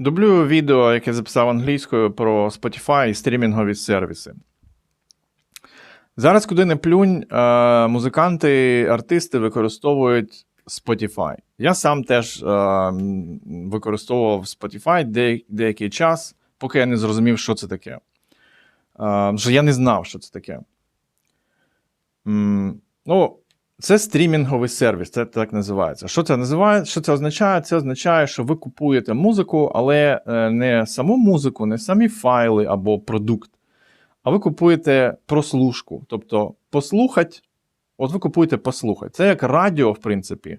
Дублюю відео, яке записав англійською про Spotify і стрімінгові сервіси. Зараз, куди не плюнь, е, музиканти, артисти використовують Spotify. Я сам теж е, використовував Spotify деякий час, поки я не зрозумів, що це таке. Е, що я не знав, що це таке. Ну, це стрімінговий сервіс, це так називається. Що це називає? Що це означає? Це означає, що ви купуєте музику, але е, не саму музику, не самі файли або продукт, а ви купуєте прослушку. Тобто послухать, от ви купуєте послухать. Це як радіо, в принципі.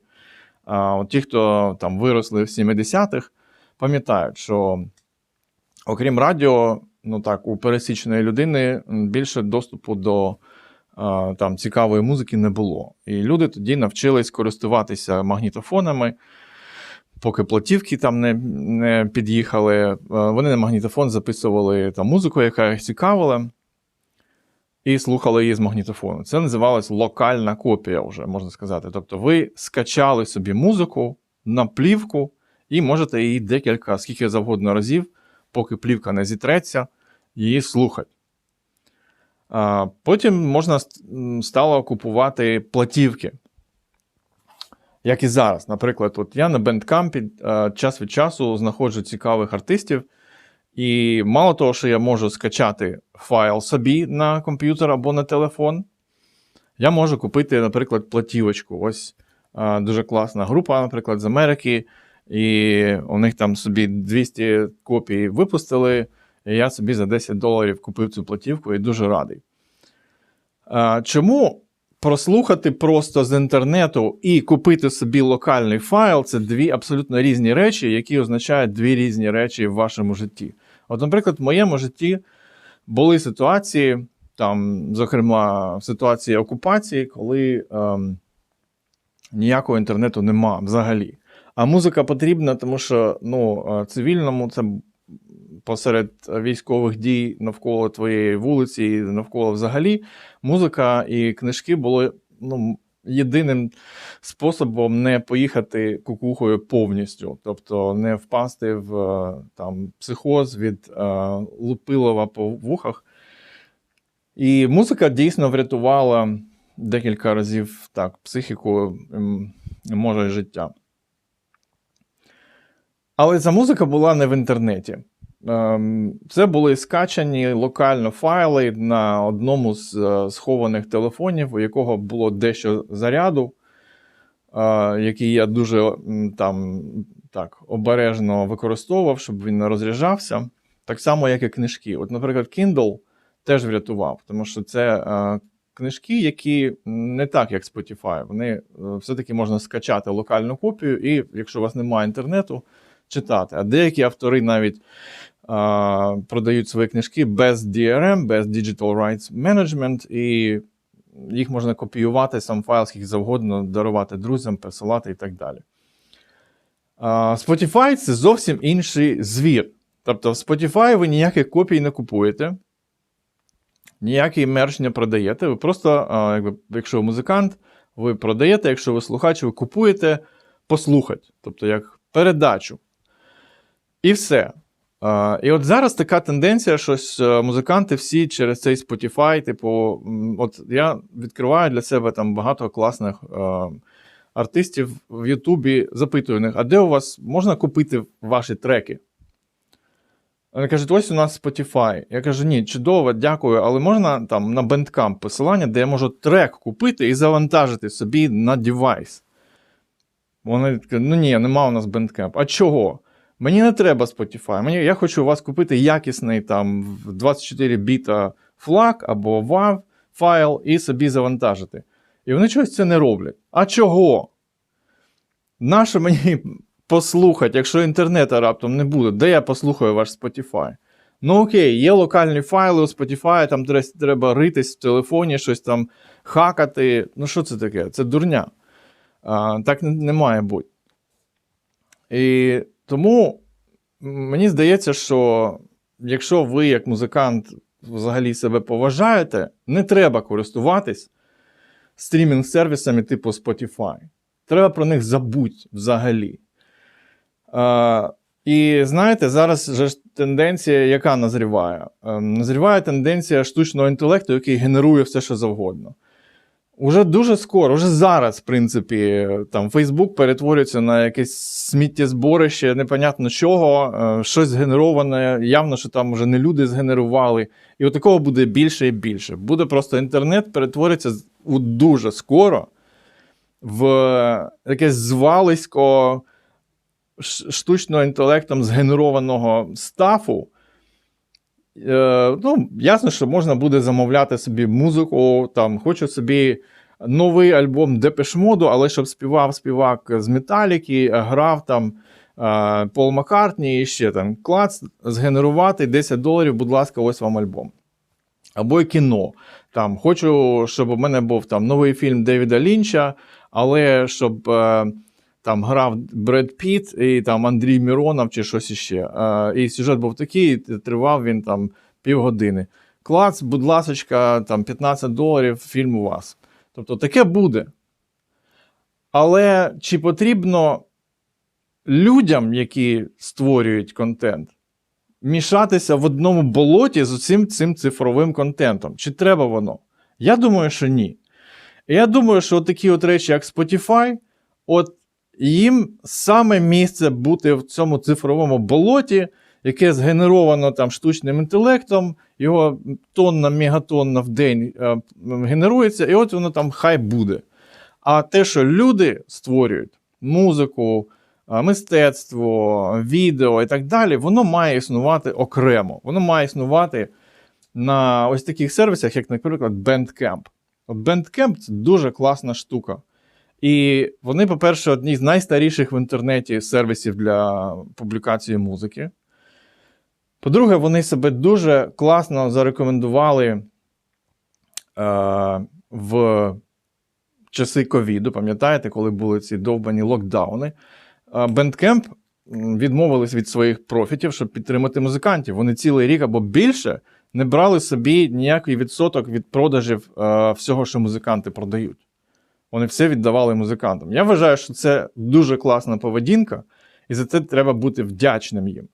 А, от ті, хто там виросли в 70-х, пам'ятають, що окрім радіо, ну так, у пересічної людини більше доступу до там цікавої музики не було. І люди тоді навчились користуватися магнітофонами, поки платівки там не, не під'їхали. Вони на магнітофон записували там музику, яка їх цікавила, і слухали її з магнітофону. Це називалось локальна копія, вже можна сказати. Тобто ви скачали собі музику на плівку і можете її декілька, скільки завгодно разів, поки плівка не зітреться, її слухати. Потім можна стало купувати платівки. Як і зараз. Наприклад, от я на е, час від часу знаходжу цікавих артистів, і мало того, що я можу скачати файл собі на комп'ютер або на телефон, я можу купити, наприклад, платівочку. Ось е, дуже класна група, наприклад, з Америки, і у них там собі 200 копій випустили. І я собі за 10 доларів купив цю платівку і дуже радий. Чому прослухати просто з інтернету і купити собі локальний файл це дві абсолютно різні речі, які означають дві різні речі в вашому житті. От, наприклад, в моєму житті були ситуації, там, зокрема, ситуації окупації, коли ем, ніякого інтернету нема взагалі. А музика потрібна, тому що ну, е, цивільному це посеред військових дій навколо твоєї вулиці, і навколо взагалі, музика і книжки були ну, єдиним способом не поїхати кукухою повністю, тобто не впасти в е, там, психоз від е, лупилова по вухах. І музика дійсно врятувала декілька разів так, психіку, може, життя. Але ця музика була не в інтернеті. Ем, Це були скачані локально файли на одному з е, схованих телефонів, у якого було дещо заряду, е, який я дуже там так обережно використовував, щоб він не розряджався. Так само, як і книжки. От, наприклад, Kindle теж врятував, тому що це е, книжки, які не так, як Spotify. Вони все-таки можна скачати локальну копію, і якщо у вас немає інтернету, читати. А деякі автори навіть продають свої книжки без DRM, без Digital Rights Management, і їх можна копіювати, сам файл, скільки завгодно, дарувати друзям, пересилати і так далі. Spotify це зовсім інший звір. Тобто в Spotify ви ніяких копій не купуєте, ніякий мерч не продаєте. Ви просто, якщо ви музикант, ви продаєте, якщо ви слухач, ви купуєте послухати, тобто як передачу. І все. І от зараз така тенденція, що е, музиканти всі через цей Spotify, типу, от я відкриваю для себе там багато класних е, артистів в Ютубі, запитую них, а де у вас можна купити ваші треки? Вони кажуть, ось у нас Spotify. Я кажу, ні, чудово, дякую, але можна там на Bandcamp посилання, де я можу трек купити і завантажити собі на девайс. Вони такі, ну ні, нема у нас Bandcamp. А чого? Мені не треба Spotify. Мені, я хочу у вас купити якісний там в 24 біта флаг або WAV файл і собі завантажити. І вони чогось це не роблять. А чого? Нащо мені послухати, якщо інтернету раптом не буде, де я послухаю ваш Spotify? Ну окей, є локальні файли у Spotify, там треба ритись в телефоні, щось там хакати. Ну що це таке? Це дурня. А, так не має бути. І тому мені здається, що якщо ви, як музикант, взагалі себе поважаєте, не треба користуватись стрімінг-сервісами типу Spotify. Треба про них забути взагалі. А, І знаєте, зараз же тенденція, яка назріває? Ем, Назріває тенденція штучного інтелекту, який генерує все, що завгодно. Уже дуже скоро, вже зараз, в принципі, там Facebook перетворюється на якесь сміттєзборище, непонятно чого, е, щось згенероване, явно, що там вже не люди згенерували. І от такого буде більше і більше. Буде просто інтернет перетвориться у дуже скоро в якесь звалисько ш- штучного інтелектом згенерованого стафу. Е, ну, ясно, що можна буде замовляти собі музику, там, хочу собі новий альбом Депешмоду, але щоб співав співак з Металіки, грав там е, Пол Маккартні і ще там клац, згенерувати 10 доларів, будь ласка, ось вам альбом. Або й кіно. Там, хочу, щоб у мене був там новий фільм Девіда Лінча, але щоб е, там грав Бред Піт і там Андрій Міронов чи щось іще. Е, і сюжет був такий, і тривав він там півгодини. Клац, будь ласочка, там 15 доларів, фільм у вас. Тобто таке буде. Але чи потрібно людям, які створюють контент, мішатися в одному болоті з усім цим цифровим контентом? Чи треба воно? Я думаю, що ні. Я думаю, що такі от речі, як Spotify, от їм саме місце бути в цьому цифровому болоті, яке згенеровано там штучним інтелектом, його тонна, мегатонна в день е, генерується, і от воно там хай буде. А те, що люди створюють музику, е, мистецтво, відео і так далі, воно має існувати окремо. Воно має існувати на ось таких сервісах, як, наприклад, Bandcamp. От Bandcamp це дуже класна штука. І вони, по-перше, одні з найстаріших в інтернеті сервісів для публікації музики. По-друге, вони себе дуже класно зарекомендували е, в часи ковіду, пам'ятаєте, коли були ці довбані локдауни. М, відмовились від своїх профітів, щоб підтримати музикантів. Вони цілий рік або більше не брали собі ніякий відсоток від продажів е, всього, що музиканти продають. Вони все віддавали музикантам. Я вважаю, що це дуже класна поведінка, і за це треба бути вдячним їм.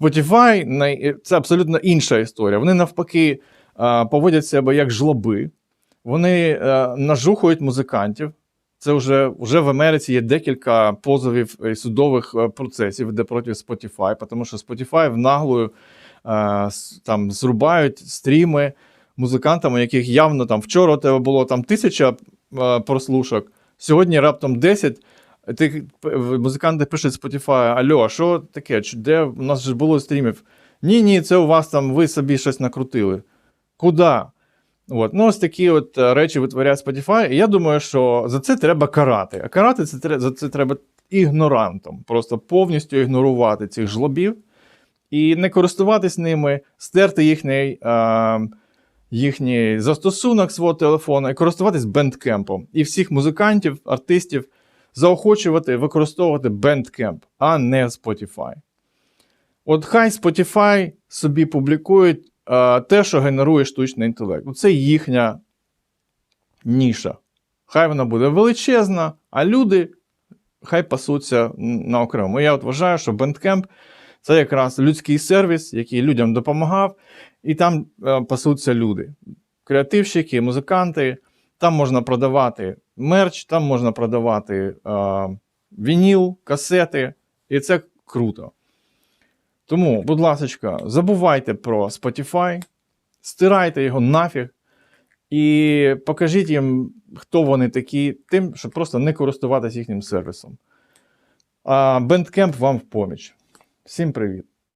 Spotify це абсолютно інша історія. Вони навпаки е, поводять себе як жлоби, вони е, нажухують музикантів. Це вже, вже в Америці є декілька позовів і судових е, процесів, де проти Spotify, тому що Spotify в наглою е, там зрубають стріми музикантам, яких явно там вчора у тебе було там тисяча прослушок, сьогодні раптом 10. Ти, музиканти пишуть Spotify, алло, а що таке? Де у нас ж було стрімів? Ні, ні, це у вас там ви собі щось накрутили. Куди? От. Ну, ось такі от е, речі витворяє Spotify. І я думаю, що за це треба карати. А карати це, за це треба ігнорантом. Просто повністю ігнорувати цих жлобів і не користуватись ними, стерти їхній, е, їхній застосунок свого телефона і користуватись бендкемпом. І всіх музикантів, артистів заохочувати використовувати Bandcamp, а не Spotify. От хай Spotify собі публікують е, те, що генерує штучний інтелект. Це їхня ніша. Хай вона буде величезна, а люди хай пасуться на окремо. Я от вважаю, що Bandcamp це якраз людський сервіс, який людям допомагав, і там е, пасуться люди. Креативщики, музиканти. Там можна продавати мерч, там можна продавати е, вініл, касети, і це круто. Тому, будь ласка, забувайте про Spotify, стирайте його нафіг і покажіть їм, хто вони такі, тим, щоб просто не користуватися їхнім сервісом. А Bandcamp вам в поміч. Всім привіт!